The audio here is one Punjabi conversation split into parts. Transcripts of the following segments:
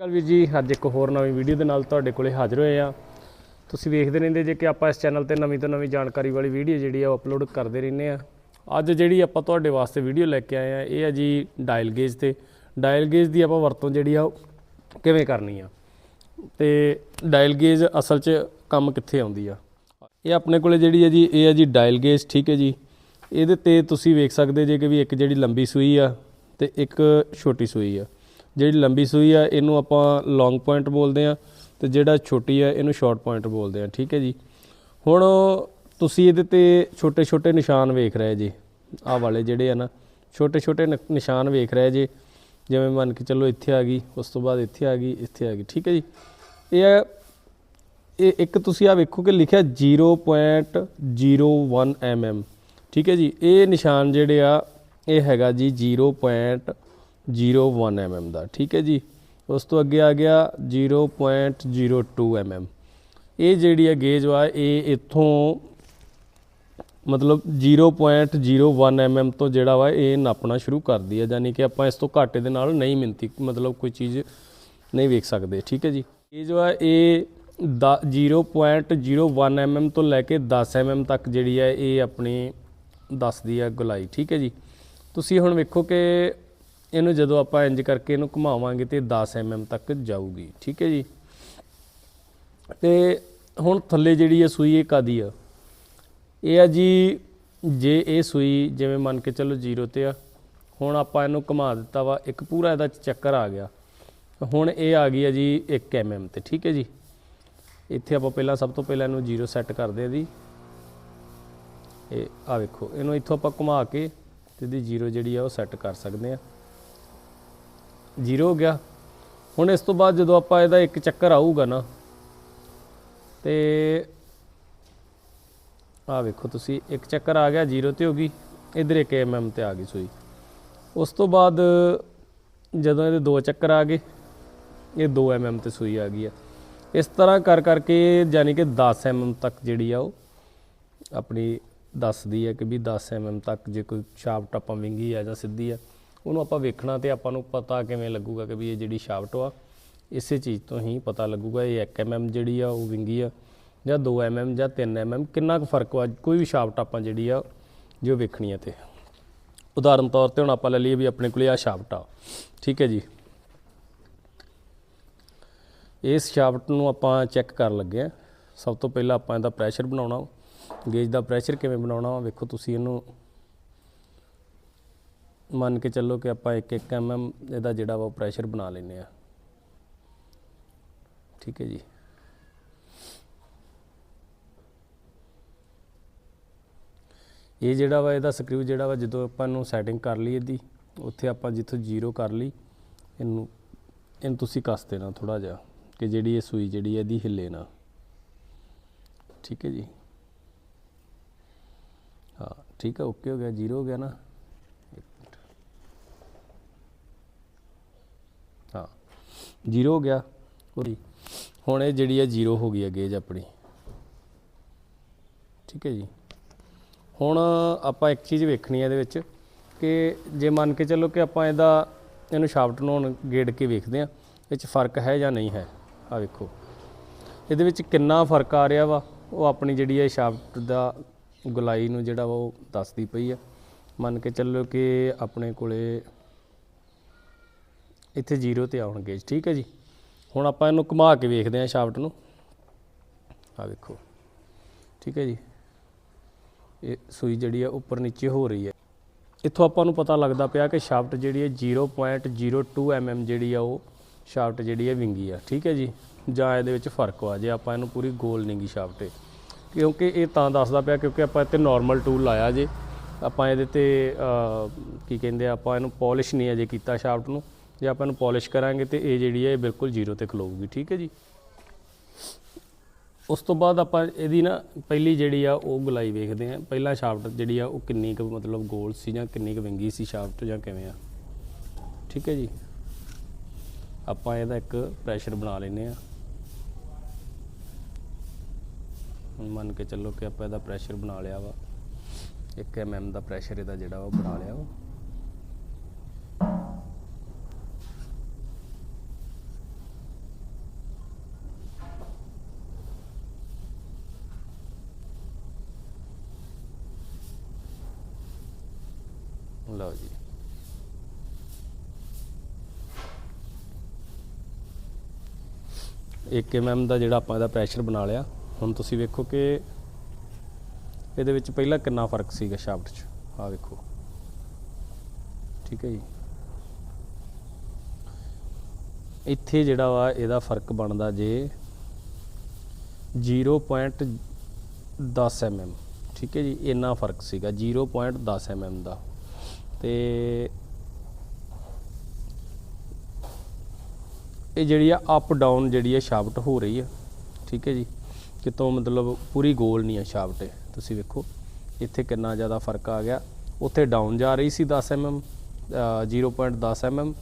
ਕੱਲ ਵੀਰ ਜੀ। ਅੱਜ ਇੱਕ ਹੋਰ ਨਵੀਂ ਵੀਡੀਓ ਦੇ ਨਾਲ ਤੁਹਾਡੇ ਕੋਲੇ ਹਾਜ਼ਰ ਹੋਏ ਆ ਤੁਸੀਂ ਵੇਖਦੇ ਰਹਿੰਦੇ ਜੇ ਕਿ ਆਪਾਂ ਇਸ ਚੈਨਲ ਤੇ ਨਵੀਂ ਤੋਂ ਨਵੀਂ ਜਾਣਕਾਰੀ ਵਾਲੀ ਵੀਡੀਓ ਜਿਹੜੀ ਆ ਉਹ ਅਪਲੋਡ ਕਰਦੇ ਰਹਿੰਦੇ ਆ ਅੱਜ ਜਿਹੜੀ ਆਪਾਂ ਤੁਹਾਡੇ ਵਾਸਤੇ ਵੀਡੀਓ ਲੈ ਕੇ ਆਏ ਆ ਇਹ ਆ ਜੀ ਡਾਇਲ ਗੇਜ ਤੇ। ਡਾਇਲ ਗੇਜ ਦੀ ਆਪਾਂ ਵਰਤੋਂ ਜਿਹੜੀ ਆ ਉਹ ਕਿਵੇਂ ਕਰਨੀ ਆ? ਤੇ ਡਾਇਲ ਗੇਜ ਅਸਲ 'ਚ ਕੰਮ ਕਿੱਥੇ ਆਉਂਦੀ ਆ? ਇਹ ਆਪਣੇ ਕੋਲੇ ਜਿਹੜੀ ਹੈ ਜੀ, ਇਹ ਹੈ ਜੀ ਡਾਇਲ ਗੇਜ ਠੀਕ ਹੈ ਜੀ। ਇਹਦੇ ਤੇ ਤੁਸੀਂ ਵੇਖ ਸਕਦੇ ਜੇ ਕਿ ਵੀ ਇੱਕ ਜਿਹੜੀ ਲੰਬੀ ਸੂਈ ਆ ਤੇ ਇੱਕ ਛੋਟੀ ਸੂਈ ਆ। ਜਿਹੜੀ ਲੰਬੀ ਸੂਈ ਆ, ਇਹਨੂੰ ਆਪਾਂ ਲੌਂਗ ਪੁਆਇੰਟ ਬੋਲਦੇ ਆ ਤੇ ਜਿਹੜਾ ਛੋਟੀ ਆ, ਇਹਨੂੰ ਸ਼ਾਰਟ ਪੁਆਇੰਟ ਬੋਲਦੇ ਆ, ਠੀਕ ਹੈ ਜੀ? ਹੁਣ ਤੁਸੀਂ ਇਹਦੇ ਤੇ ਛੋਟੇ ਛੋਟੇ ਨਿਸ਼ਾਨ ਵੇਖ ਰਹੇ ਜੀ, ਆਹ ਵਾਲੇ ਜਿਹੜੇ ਆ ਨਾ ਛੋਟੇ ਛੋਟੇ ਨ- ਨਿਸ਼ਾਨ ਵੇਖ ਰਹੇ ਜੀ, ਜਿਵੇਂ ਮੰਨ ਕੇ ਚੱਲੋ ਇੱਥੇ ਆ ਗਈ, ਉਸ ਤੋਂ ਬਾਅਦ ਇੱਥੇ ਆ ਗਈ, ਇੱਥੇ ਆ ਗਈ, ਠੀਕ ਹੈ ਜੀ? ਇਹ ਹੈ ਇਹ ਇੱਕ ਤੁਸੀਂ ਆ ਵੇਖੋ ਕਿ ਲਿਖਿਆ 0.01 mm ਠੀਕ ਹੈ ਜੀ? ਇਹ ਨਿਸ਼ਾਨ ਜਿਹੜੇ ਆ, ਇਹ ਹੈਗਾ ਜੀ 0.01 mm ਦਾ, ਠੀਕ ਹੈ ਜੀ? ਉਸ ਤੋਂ ਅੱਗੇ ਆ ਗਿਆ 0.02 mm ਇਹ ਜਿਹੜੀ ਆ ਗੇਜ ਵਾ, ਇਹ ਇੱਥੋਂ ਮਤਲਬ 0.01 mm ਤੋਂ ਜਿਹੜਾ ਵਾ, ਇਹ ਨਾਪਣਾ ਸ਼ੁਰੂ ਕਰਦੀ ਹੈ। ਯਾਨੀ ਕਿ ਆਪਾਂ ਇਸ ਤੋਂ ਘੱਟ ਦੇ ਨਾਲ ਨਹੀਂ ਮਿੰਤੀ ਮਤਲਬ ਕੋਈ ਚੀਜ਼ ਨਹੀਂ ਵੇਖ ਸਕਦੇ, ਠੀਕ ਹੈ ਜੀ? ਇਹ ਜੋ ਹੈ ਇਹ ਦ- 0.01 mm ਤੋਂ ਲੈ ਕੇ 10 mm ਤੱਕ ਜਿਹੜੀ ਹੈ, ਇਹ ਆਪਣੀ ਦੱਸਦੀ ਹੈ ਗੁਲਾਈ, ਠੀਕ ਹੈ ਜੀ? ਤੁਸੀਂ ਹੁਣ ਵੇਖੋ ਕਿ ਇਹਨੂੰ ਜਦੋਂ ਆਪਾਂ ਇੰਜ ਕਰਕੇ ਇਹਨੂੰ ਘੁਮਾਵਾਂਗੇ ਤੇ 10 mm ਤੱਕ ਜਾਊਗੀ, ਠੀਕ ਹੈ ਜੀ? ਤੇ ਹੁਣ ਥੱਲੇ ਜਿਹੜੀ ਹੈ ਸੂਈ ਇਹ ਕਾਦੀ ਆ? ਇਹ ਆ ਜੀ, ਜੇ ਇਹ ਸੂਈ ਜਿਵੇਂ ਮੰਨ ਕੇ ਚੱਲੋ 0 ਤੇ ਆ, ਹੁਣ ਆਪਾਂ ਇਹਨੂੰ ਘੁਮਾ ਦਿੱਤਾ ਵਾ, ਇੱਕ ਪੂਰਾ ਇਹਦਾ ਚੱਕਰ ਆ ਗਿਆ। ਹੁਣ ਇਹ ਆ ਗਈ ਹੈ ਜੀ 1 mm ਤੇ, ਠੀਕ ਹੈ ਜੀ? ਇੱਥੇ ਆਪਾਂ ਪਹਿਲਾਂ ਸਭ ਤੋਂ ਪਹਿਲਾਂ ਇਹਨੂੰ 0 ਸੈੱਟ ਕਰਦੇ ਆ ਜੀ। ਇਹ ਆ ਵੇਖੋ, ਇਹਨੂੰ ਇੱਥੋਂ ਆਪਾਂ ਘੁਮਾ ਕੇ ਤੇ ਇਹਦੀ 0 ਜਿਹੜੀ ਆ ਉਹ ਸੈੱਟ ਕਰ ਸਕਦੇ ਆ। 0 ਹੋ ਗਿਆ। ਹੁਣ ਇਸ ਤੋਂ ਬਾਅਦ ਜਦੋਂ ਆਪਾਂ ਇਹਦਾ ਇੱਕ ਚੱਕਰ ਆਊਗਾ ਨਾ, ਤੇ ਆ ਵੇਖੋ ਤੁਸੀਂ, ਇੱਕ ਚੱਕਰ ਆ ਗਿਆ 0 ਤੇ ਹੋ ਗਈ, ਇਧਰ 1 mm ਤੇ ਆ ਗਈ ਸੂਈ। ਉਸ ਤੋਂ ਬਾਅਦ ਜਦੋਂ ਇਹਦੇ ਦੋ ਚੱਕਰ ਆ ਗਏ, ਇਹ 2 mm ਤੇ ਸੂਈ ਆ ਗਈ ਆ ਇਸ ਤਰ੍ਹਾਂ ਕਰ ਕਰਕੇ ਯਾਨੀ ਕਿ 10 mm ਤੱਕ ਜਿਹੜੀ ਆ ਉਹ ਆਪਣੀ ਦੱਸਦੀ ਹੈ ਕਿ ਵੀ 10 mm ਤੱਕ ਜੇ ਕੋਈ ਸ਼ਾਫਟ ਆਪਾਂ ਵਿੰਗੀ ਆ ਜਾਂ ਸਿੱਧੀ ਆ ਉਹਨੂੰ ਆਪਾਂ ਵੇਖਣਾ ਤੇ ਆਪਾਂ ਨੂੰ ਪਤਾ ਕਿਵੇਂ ਲੱਗੂਗਾ ਕਿ ਵੀ ਇਹ ਜਿਹੜੀ ਸ਼ਾਫਟ ਆ, ਇਸੇ ਚੀਜ਼ ਤੋਂ ਹੀ ਪਤਾ ਲੱਗੂਗਾ ਇਹ 1 mm ਜਿਹੜੀ ਆ, ਉਹ ਵਿੰਗੀ ਆ, ਜਾਂ 2 mm ਜਾਂ 3 mm ਕਿੰਨਾ ਕੁ ਫ਼ਰਕ ਆ ਕੋਈ ਵੀ ਸ਼ਾਫਟ ਆਪਾਂ ਜਿਹੜੀ ਆ, ਜੋ ਵੇਖਣੀ ਹੈ ਤੇ ਉਦਾਹਰਨ ਤੌਰ ਤੇ ਹੁਣ ਆਪਾਂ ਲੈ ਲਈਏ ਵੀ ਆਪਣੇ ਕੋਲੇ ਆ ਸ਼ਾਫਟ ਆ, ਠੀਕ ਹੈ ਜੀ। ਇਸ ਸ਼ਾਫਟ ਨੂੰ ਆਪਾਂ ਚੈੱਕ ਕਰਨ ਲੱਗੇ ਆ। ਸਭ ਤੋਂ ਪਹਿਲਾਂ ਆਪਾਂ ਇਹਦਾ ਪ੍ਰੈਸ਼ਰ ਬਣਾਉਣਾ ਗੇਜ ਦਾ ਪ੍ਰੈਸ਼ਰ ਕਿਵੇਂ ਬਣਾਉਣਾ ਵਾ, ਵੇਖੋ ਤੁਸੀਂ ਇਹਨੂੰ ਮੰਨ ਕੇ ਚੱਲੋ ਕਿ ਆਪਾਂ 1 1 mm ਇਹਦਾ ਜਿਹੜਾ ਵਾ ਪ੍ਰੈਸ਼ਰ ਬਣਾ ਲੈਨੇ ਆ ਠੀਕ ਹੈ ਜੀ। ਇਹ ਜਿਹੜਾ ਵਾ ਇਹਦਾ ਸਕਰੂ ਜਿਹੜਾ ਵਾ ਜਦੋਂ ਆਪਾਂ ਨੂੰ ਸੈਟਿੰਗ ਕਰ ਲਈ ਇਹਦੀ, ਉੱਥੇ ਆਪਾਂ ਜਿੱਥੋਂ ਜ਼ੀਰੋ ਕਰ ਲਈ, ਇਹਨੂੰ ਇਹਨੂੰ ਤੁਸੀਂ ਕੱਸ ਦੇਣਾ ਥੋੜਾ ਜਿਹਾ ਕਿ ਜਿਹੜੀ ਇਹ ਸੂਈ ਜਿਹੜੀ ਹੈ ਇਹਦੀ ਹਿੱਲੇ ਨਾ। ਠੀਕ ਹੈ ਜੀ। ਹਾਂ, ਠੀਕ ਹੈ ਓਕੇ ਹੋ ਗਿਆ ਜ਼ੀਰੋ ਹੋ ਗਿਆ ਨਾ ਇੱਕ ਮਿੰਟ। ਹਾਂ ਜ਼ੀਰੋ ਹੋ ਗਿਆ। ਉਹਦੀ। ਹੁਣ ਇਹ ਜਿਹੜੀ ਹੈ ਜ਼ੀਰੋ ਹੋ ਗਈ ਹੈ ਗੇਜ ਆਪਣੀ। ਠੀਕ ਹੈ ਜੀ। ਹੁਣ ਆਪਾਂ ਇੱਕ ਚੀਜ਼ ਵੇਖਣੀ ਹੈ ਇਹਦੇ ਵਿੱਚ ਕਿ ਜੇ ਮੰਨ ਕੇ ਚੱਲੋ ਕਿ ਆਪਾਂ ਇਹਦਾ, ਇਹਨੂੰ ਸ਼ਾਫਟ ਨੂੰ ਹੁਣ ਗੇੜ ਕੇ ਵੇਖਦੇ ਆ 'ਚ ਫ਼ਰਕ ਹੈ ਜਾਂ ਨਹੀਂ ਹੈ? ਆ ਵੇਖੋ। ਇਹਦੇ ਵਿੱਚ ਕਿੰਨਾ ਫ਼ਰਕ ਆ ਰਿਹਾ ਵਾ? ਉਹ ਆਪਣੀ ਜਿਹੜੀ ਹੈ ਸ਼ਾਫਟ ਦਾ ਗੁਲਾਈ ਨੂੰ ਜਿਹੜਾ ਵਾ ਉਹ ਦੱਸਦੀ ਪਈ ਆ। ਮੰਨ ਕੇ ਚੱਲੋ ਕਿ ਆਪਣੇ ਕੋਲੇ ਇੱਥੇ 0 ਤੇ ਆਉਣਗੇ ਠੀਕ ਹੈ ਜੀ। ਹੁਣ ਆਪਾਂ ਇਹਨੂੰ ਘੁਮਾ ਕੇ ਵੇਖਦੇ ਹਾਂ ਸ਼ਾਫਟ ਨੂੰ। ਆ ਵੇਖੋ ਠੀਕ ਹੈ ਜੀ। ਇਹ ਸੂਈ ਜਿਹੜੀ ਆ ਉੱਪਰ ਨੀਚੇ ਹੋ ਰਹੀ ਹੈ। ਇੱਥੋਂ ਆਪਾਂ ਨੂੰ ਪਤਾ ਲੱਗਦਾ ਪਿਆ ਕਿ ਸ਼ਾਫਟ ਜਿਹੜੀ ਹੈ 0.02 mm ਜਿਹੜੀ ਆ ਉਹ ਸ਼ਾਫਟ ਜਿਹੜੀ ਹੈ ਵਿੰਗੀ ਆ, ਠੀਕ ਹੈ ਜੀ। ਜਾਂ ਇਹਦੇ ਵਿੱਚ ਫ਼ਰਕ ਆ, ਜੇ ਆਪਾਂ ਇਹਨੂੰ ਪੂਰੀ ਗੋਲ ਨਹੀਂਗੀ ਸ਼ਾਫਟ ਕਿਉਂਕਿ ਇਹ ਤਾਂ ਦੱਸਦਾ ਪਿਆ, ਕਿਉਂਕਿ ਆਪਾਂ ਇੱਥੇ ਨਾਰਮਲ ਟੂਲ ਲਾਇਆ ਜੇ। ਆਪਾਂ ਇਹਦੇ ਤੇ ਕੀ ਕਹਿੰਦੇ ਆਪਾਂ ਇਹਨੂੰ ਪਾਲਿਸ਼ ਨਹੀਂ ਅਜੇ ਕੀਤਾ ਸ਼ਾਫਟ ਨੂੰ। ਜੇ ਆਪਾਂ ਇਹਨੂੰ ਪਾਲਿਸ਼ ਕਰਾਂਗੇ ਤੇ ਇਹ ਜਿਹੜੀ ਹੈ ਇਹ ਬਿਲਕੁਲ ਜ਼ੀਰੋ ਤੇ ਖਲੋਊਗੀ, ਠੀਕ ਹੈ ਜੀ? ਉਸ ਤੋਂ ਬਾਅਦ ਆਪਾਂ ਇਹਦੀ ਨਾ ਪਹਿਲੀ ਜਿਹੜੀ ਆ ਉਹ ਗੁਲਾਈ ਵੇਖਦੇ ਆ ਪਹਿਲਾ ਸ਼ਾਫਟ ਜਿਹੜੀ ਆ ਉਹ ਕਿੰਨੀ ਕੁ ਮਤਲਬ ਗੋਲ ਸੀ ਜਾਂ ਕਿੰਨੀ ਕੁ ਵਿੰਗੀ ਸੀ ਸ਼ਾਫਟ ਜਾਂ ਕਿਵੇਂ ਆ? ਠੀਕ ਹੈ ਜੀ? ਆਪਾਂ ਇਹਦਾ ਇੱਕ ਪ੍ਰੈਸ਼ਰ ਬਣਾ ਲੈਨੇ ਆ ਮੰਨ ਕੇ ਚੱਲੋ ਕਿ ਆਪਾਂ ਇਹਦਾ ਪ੍ਰੈਸ਼ਰ ਬਣਾ ਲਿਆ ਵਾ। 1 mm ਦਾ ਪ੍ਰੈਸ਼ਰ ਇਹਦਾ ਜਿਹੜਾ ਉਹ ਬਣਾ ਲਿਆ ਵਾ। ਲਓ ਜੀ। ਇੱਕ ਐਮਐਮ ਦਾ ਜਿਹੜਾ ਆਪਾਂ ਇਹਦਾ ਪ੍ਰੈਸ਼ਰ ਬਣਾ ਲਿਆ, ਹੁਣ ਤੁਸੀਂ ਵੇਖੋ ਕਿ ਇਹਦੇ ਵਿੱਚ ਪਹਿਲਾਂ ਕਿੰਨਾ ਫ਼ਰਕ ਸੀਗਾ ਸ਼ਾਫਟ 'ਚ। ਆ ਵੇਖੋ। ਠੀਕ ਹੈ ਜੀ। ਇੱਥੇ ਜਿਹੜਾ ਵਾ ਇਹਦਾ ਫ਼ਰਕ ਬਣਦਾ ਜੇ 0.10 mm ਠੀਕ ਹੈ ਜੀ, ਇੰਨਾ ਫ਼ਰਕ ਸੀਗਾ 0.10 mm ਦਾ। ਤੇ ਇਹ ਜਿਹੜੀ ਆ ਅਪ ਡਾਊਨ ਜਿਹੜੀ ਆ ਸ਼ਾਫਟ ਹੋ ਰਹੀ ਆ ਠੀਕ ਹੈ ਜੀ? ਕਿਤੋਂ ਮਤਲਬ ਪੂਰੀ ਗੋਲ ਨਹੀਂ ਆ ਸ਼ਾਫਟ ਇਹ ਤੁਸੀਂ ਵੇਖੋ ਇੱਥੇ ਕਿੰਨਾ ਜ਼ਿਆਦਾ ਫ਼ਰਕ ਆ ਗਿਆ। ਉੱਥੇ ਡਾਊਨ ਜਾ ਰਹੀ ਸੀ 10 mm ਅ, 0.10 mm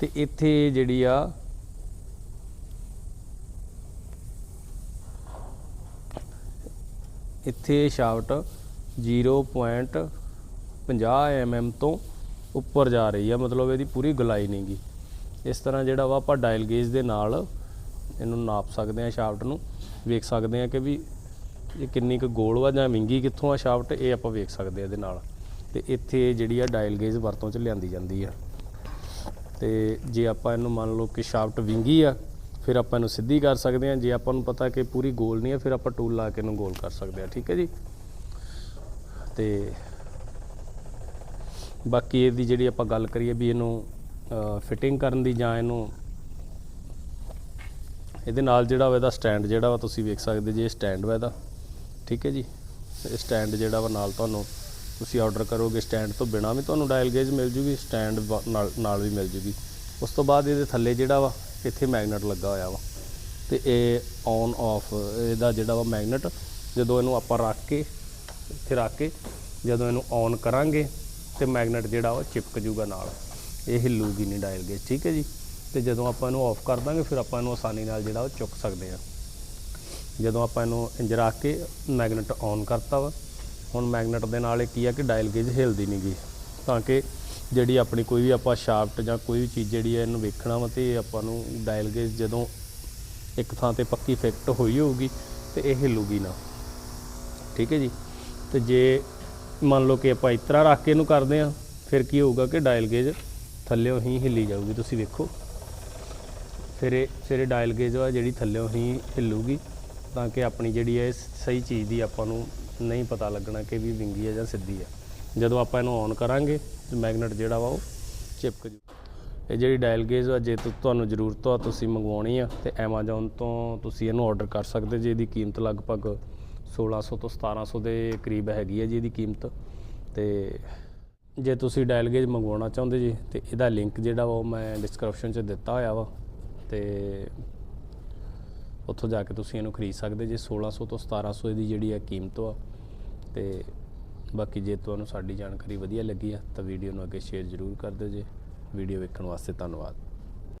ਤੇ ਇੱਥੇ ਜਿਹੜੀ ਆ ਇੱਥੇ ਸ਼ਾਫਟ 0.50 mm ਤੋਂ ਉੱਪਰ ਜਾ ਰਹੀ ਆ, ਮਤਲਬ ਇਹਦੀ ਪੂਰੀ ਗਲਾਈ ਨਹੀਂ ਨਹੀਂਗੀ ਇਸ ਤਰ੍ਹਾਂ ਜਿਹੜਾ ਵਾ ਆਪਾਂ ਡਾਇਲ ਗੇਜ ਦੇ ਨਾਲ ਇਹਨੂੰ ਨਾਪ ਸਕਦੇ ਆ ਸ਼ਾਫਟ ਨੂੰ। ਵੇਖ ਸਕਦੇ ਆ ਕਿ ਵੀ ਇਹ ਕਿੰਨੀ ਕੁ ਗੋਲ ਵਾ ਜਾਂ ਵਿੰਗੀ ਕਿੱਥੋਂ ਆ ਸ਼ਾਫਟ ਇਹ ਆਪਾਂ ਵੇਖ ਸਕਦੇ ਆ ਇਹਦੇ ਨਾਲ। ਤੇ ਇੱਥੇ ਜਿਹੜੀ ਆ ਡਾਇਲ ਗੇਜ ਵਰਤੋਂ ਚ ਲਿਆਂਦੀ ਜਾਂਦੀ ਆ। ਤੇ ਜੇ ਆਪਾਂ ਇਹਨੂੰ ਮੰਨ ਲਓ ਕਿ ਸ਼ਾਫਟ ਵਿੰਗੀ ਆ, ਫਿਰ ਆਪਾਂ ਇਹਨੂੰ ਸਿੱਧੀ ਕਰ ਸਕਦੇ ਆ। ਜੇ ਆਪਾਂ ਨੂੰ ਪਤਾ ਕਿ ਪੂਰੀ ਗੋਲ ਨਹੀਂ ਆ, ਫਿਰ ਆਪਾਂ ਟੂਲ ਲਾ ਕੇ ਇਹਨੂੰ ਗੋਲ ਕਰ ਸਕਦੇ ਆ। ਠੀਕ ਹੈ ਜੀ? ਤੇ ਬਾਕੀ ਇਹਦੀ ਜਿਹੜੀ ਆਪਾਂ ਗੱਲ ਕਰੀਏ ਵੀ ਇਹਨੂੰ ਫਿਟਿੰਗ ਕਰਨ ਦੀ ਜਾਂ ਇਹਨੂੰ, ਇਹਦੇ ਨਾਲ ਜਿਹੜਾ ਵਾ ਇਹਦਾ ਸਟੈਂਡ ਜਿਹੜਾ ਵਾ ਤੁਸੀਂ ਵੇਖ ਸਕਦੇ ਜੇ ਇਹ ਸਟੈਂਡ ਵਾ ਇਹਦਾ, ਠੀਕ ਹੈ ਜੀ? ਇਹ ਸਟੈਂਡ ਜਿਹੜਾ ਵਾ ਨਾਲ ਤੁਹਾਨੂੰ ਤੁਸੀਂ ਆਰਡਰ ਕਰੋਗੇ ਸਟੈਂਡ ਤੋਂ ਬਿਨਾ ਵੀ ਤੁਹਾਨੂੰ ਡਾਇਲ ਗੇਜ ਮਿਲ ਜੂਗੀ ਸਟੈਂਡ ਨਾਲ ਨਾਲ ਵੀ ਮਿਲ ਜੂਗੀ। ਉਸ ਤੋਂ ਬਾਅਦ ਇਹਦੇ ਥੱਲੇ ਜਿਹੜਾ ਵਾ ਇੱਥੇ ਮੈਗਨੇਟ ਲੱਗਾ ਹੋਇਆ ਵਾ। ਤੇ ਇਹ ਔਨ ਆਫ ਇਹਦਾ ਜਿਹੜਾ ਵਾ ਮੈਗਨੇਟ ਜਦੋਂ ਇਹਨੂੰ ਆਪਾਂ ਰੱਖ ਕੇ, ਇੱਥੇ ਰੱਖ ਕੇ ਜਦੋਂ ਇਹਨੂੰ ਔਨ ਕਰਾਂਗੇ ਤੇ ਮੈਗਨੇਟ ਜਿਹੜਾ ਉਹ ਚਿਪਕ ਜੂਗਾ ਨਾਲ। ਇਹ ਹਿੱਲੂਗੀ ਨਹੀਂ ਡਾਇਲ ਗੇਜ, ਠੀਕ ਹੈ ਜੀ? ਤੇ ਜਦੋਂ ਆਪਾਂ ਇਹਨੂੰ ਆਫ ਕਰ ਦਾਂਗੇ, ਫਿਰ ਆਪਾਂ ਇਹਨੂੰ ਆਸਾਨੀ ਨਾਲ ਜਿਹੜਾ ਉਹ ਚੁੱਕ ਸਕਦੇ ਆ ਜਦੋਂ ਆਪਾਂ ਇਹਨੂੰ ਇੰਜ ਰੱਖ ਕੇ ਮੈਗਨੇਟ ਔਨ ਕਰਤਾ ਵਾ, ਹੁਣ ਮੈਗਨੇਟ ਦੇ ਨਾਲ ਇਹ ਕੀ ਆ ਕਿ ਡਾਇਲ ਗੇਜ ਹਿਲਦੀ ਨਹੀਂ ਗਈ ਤਾਂ ਕਿ ਜਿਹੜੀ ਆਪਣੀ ਕੋਈ ਵੀ ਆਪਾਂ ਸ਼ਾਫਟ ਜਾਂ ਕੋਈ ਵੀ ਚੀਜ਼ ਜਿਹੜੀ ਹੈ ਇਹਨੂੰ ਵੇਖਣਾ ਵਾ, ਤੇ ਆਪਾਂ ਨੂੰ ਡਾਇਲ ਗੇਜ ਜਦੋਂ ਇੱਕ ਥਾਂ ਤੇ ਪੱਕੀ ਫਿਕਟ ਹੋਈ ਹੋਊਗੀ, ਤੇ ਇਹ ਹਿੱਲੂਗੀ ਨਾ। ਠੀਕ ਹੈ ਜੀ? ਤੇ ਜੇ ਮੰਨ ਲਓ ਕਿ ਆਪਾਂ ਇਸ ਤਰ੍ਹਾਂ ਰੱਖ ਕੇ ਇਹਨੂੰ ਕਰਦੇ ਆ ਫਿਰ ਕੀ ਹੋਊਗਾ ਕਿ ਡਾਇਲ ਗੇਜ ਥੱਲਿਓਂ ਹੀ ਹਿੱਲੀ ਜਾਊਗੀ। ਤੁਸੀਂ ਵੇਖੋ। ਫਿਰ ਇਹ ਫਿਰ ਇਹ ਡਾਇਲ ਗੇਜ ਆ ਜਿਹੜੀ ਥੱਲਿਓਂ ਹੀ ਹਿੱਲੂਗੀ, ਤਾਂ ਕਿ ਆਪਣੀ ਜਿਹੜੀ ਹੈ ਸਹੀ ਚੀਜ਼ ਦੀ ਆਪਾਂ ਨੂੰ ਨਹੀਂ ਪਤਾ ਲੱਗਣਾ ਕਿ ਵੀ ਵਿੰਗੀ ਹੈ ਜਾਂ ਸਿੱਧੀ ਹੈ ਜਦੋਂ ਆਪਾਂ ਇਹਨੂੰ ਔਨ ਕਰਾਂਗੇ, ਤੇ ਮੈਗਨੇਟ ਜਿਹੜਾ ਵਾ ਉਹ ਚਿਪਕ ਜੂ। ਇਹ ਜਿਹੜੀ ਡਾਇਲ ਗੇਜ ਆ, ਜੇ ਤੁਹਾਨੂੰ ਜ਼ਰੂਰਤ ਆ, ਤੁਸੀਂ ਮੰਗਵਾਉਣੀ ਆ, ਤੇ Amazon ਤੋਂ ਤੁਸੀਂ ਇਹਨੂੰ ਆਰਡਰ ਕਰ ਸਕਦੇ ਜੇ, ਇਹਦੀ ਕੀਮਤ ਲਗਭਗ 1600 ਤੋਂ 1700 ਦੇ ਕਰੀਬ ਹੈਗੀ ਹੈ ਜੀ ਇਹਦੀ ਕੀਮਤ। ਤੇ ਜੇ ਤੁਸੀਂ ਡਾਇਲ ਗੇਜ ਮੰਗਵਾਉਣਾ ਚਾਹੁੰਦੇ ਜੀ, ਤੇ ਇਹਦਾ ਲਿੰਕ ਜਿਹੜਾ ਵਾ ਉਹ ਮੈਂ ਡਿਸਕ੍ਰਿਪਸ਼ਨ 'ਚ ਦਿੱਤਾ ਹੋਇਆ ਵਾ। ਤੇ ਉੱਥੋਂ ਜਾ ਕੇ ਤੁਸੀਂ ਇਹਨੂੰ ਖਰੀਦ ਸਕਦੇ ਜੇ 1600 ਤੋਂ 1700 ਇਹਦੀ ਜਿਹੜੀ ਆ ਕੀਮਤ ਆ ਤੇ ਬਾਕੀ ਜੇ ਤੁਹਾਨੂੰ ਸਾਡੀ ਜਾਣਕਾਰੀ ਵਧੀਆ ਲੱਗੀ ਆ, ਤਾਂ ਵੀਡੀਓ ਨੂੰ ਅੱਗੇ ਸ਼ੇਅਰ ਜ਼ਰੂਰ ਕਰ ਦਿਓ ਜੀ। ਵੀਡੀਓ ਵੇਖਣ ਵਾਸਤੇ ਧੰਨਵਾਦ।